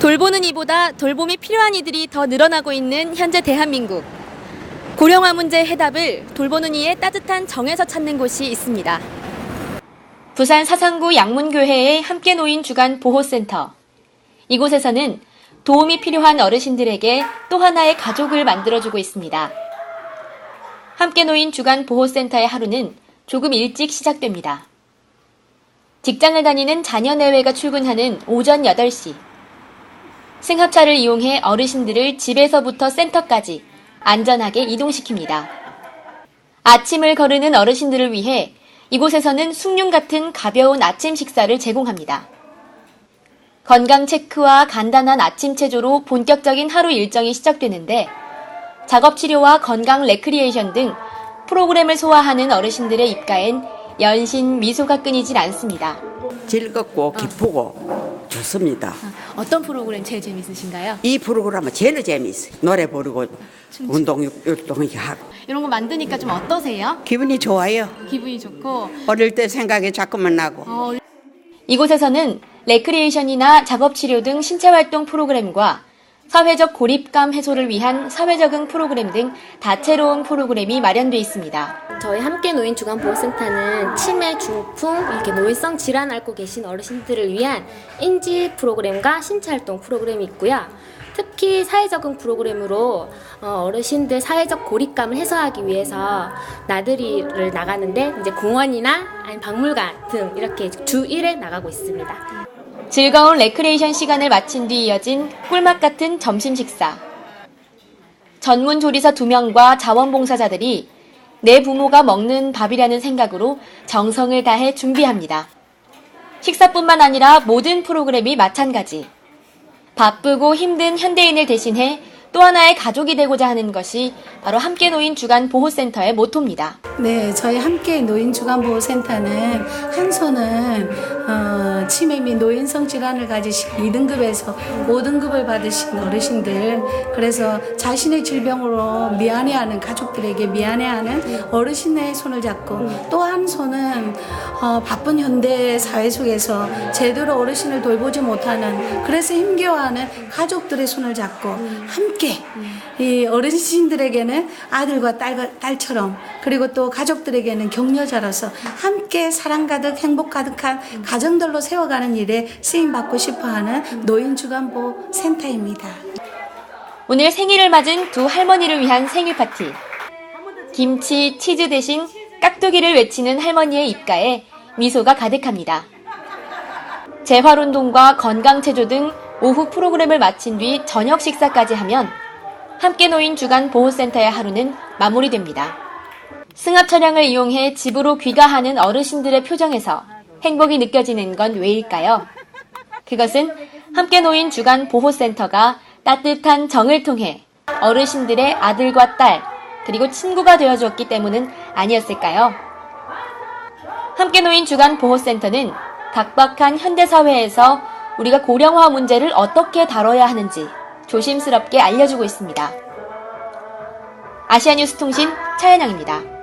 돌보는 이보다 돌봄이 필요한 이들이 더 늘어나고 있는 현재 대한민국. 고령화 문제 해답을 돌보는 이의 따뜻한 정에서 찾는 곳이 있습니다. 부산 사상구 양문교회의 함께 노인 주간 보호센터. 이곳에서는 도움이 필요한 어르신들에게 또 하나의 가족을 만들어주고 있습니다. 함께 노인 주간 보호센터의 하루는 조금 일찍 시작됩니다. 직장을 다니는 자녀 내외가 출근하는 오전 8시. 승합차를 이용해 어르신들을 집에서부터 센터까지 안전하게 이동시킵니다. 아침을 거르는 어르신들을 위해 이곳에서는 숭늉 같은 가벼운 아침 식사를 제공합니다. 건강 체크와 간단한 아침 체조로 본격적인 하루 일정이 시작되는데 작업 치료와 건강 레크리에이션 등 프로그램을 소화하는 어르신들의 입가엔 연신 미소가 끊이질 않습니다. 즐겁고 기쁘고 좋습니다. 어떤 프로그램 제일 재밌으신가요? 이 프로그램은 제일 재미있어요. 노래 부르고 운동 율동 이렇게 하고 이런 거 만드니까 좀 어떠세요? 기분이 좋아요. 기분이 좋고 어릴 때 생각이 자꾸만 나고 어, 이곳에서는 레크리에이션이나 작업 치료 등 신체 활동 프로그램과 사회적 고립감 해소를 위한 사회적응 프로그램 등 다채로운 프로그램이 마련돼 있습니다. 저희 함께 노인 주간 보호센터는 치매, 중풍, 이렇게 노인성 질환 앓고 계신 어르신들을 위한 인지 프로그램과 신체 활동 프로그램이 있고요. 특히 사회적응 프로그램으로 어, 어르신들 사회적 고립감을 해소하기 위해서 나들이를 나가는데 이제 공원이나 아니 박물관 등 이렇게 주 1회 나가고 있습니다. 즐거운 레크레이션 시간을 마친 뒤 이어진 꿀맛 같은 점심 식사. 전문 조리사 두 명과 자원봉사자들이 내 부모가 먹는 밥이라는 생각으로 정성을 다해 준비합니다. 식사뿐만 아니라 모든 프로그램이 마찬가지. 바쁘고 힘든 현대인을 대신해 또 하나의 가족이 되고자 하는 것이 바로 함께 노인 주간 보호센터의 모토입니다. 네, 저희 함께 노인 주간 보호센터는 한 손은 어, 치매 및 노인성 질환을 가지신 2등급에서 5등급을 받으신 어르신들 그래서 자신의 질병으로 미안해하는 가족들에게 미안해하는 어르신의 손을 잡고 또 한 손은 어, 바쁜 현대 사회 속에서 제대로 어르신을 돌보지 못하는 그래서 힘겨워하는 가족들의 손을 잡고 함께 이 어르신들에게는 아들과 딸, 딸처럼 그리고 또 가족들에게는 격려자로서 함께 사랑 가득 행복 가득한 가정들로 세워가는 일에 쓰임 받고 싶어하는 노인 주간보 센터입니다. 오늘 생일을 맞은 두 할머니를 위한 생일 파티. 김치, 치즈 대신 깍두기를 외치는 할머니의 입가에 미소가 가득합니다. 재활운동과 건강체조 등 오후 프로그램을 마친 뒤 저녁 식사까지 하면 함께 노인 주간 보호센터의 하루는 마무리됩니다. 승합 차량을 이용해 집으로 귀가하는 어르신들의 표정에서 행복이 느껴지는 건 왜일까요? 그것은 함께 노인 주간 보호센터가 따뜻한 정을 통해 어르신들의 아들과 딸, 그리고 친구가 되어주었기 때문은 아니었을까요? 함께 노인 주간 보호센터는 각박한 현대사회에서 우리가 고령화 문제를 어떻게 다뤄야 하는지 조심스럽게 알려주고 있습니다. 아시아뉴스 통신 차연영입니다.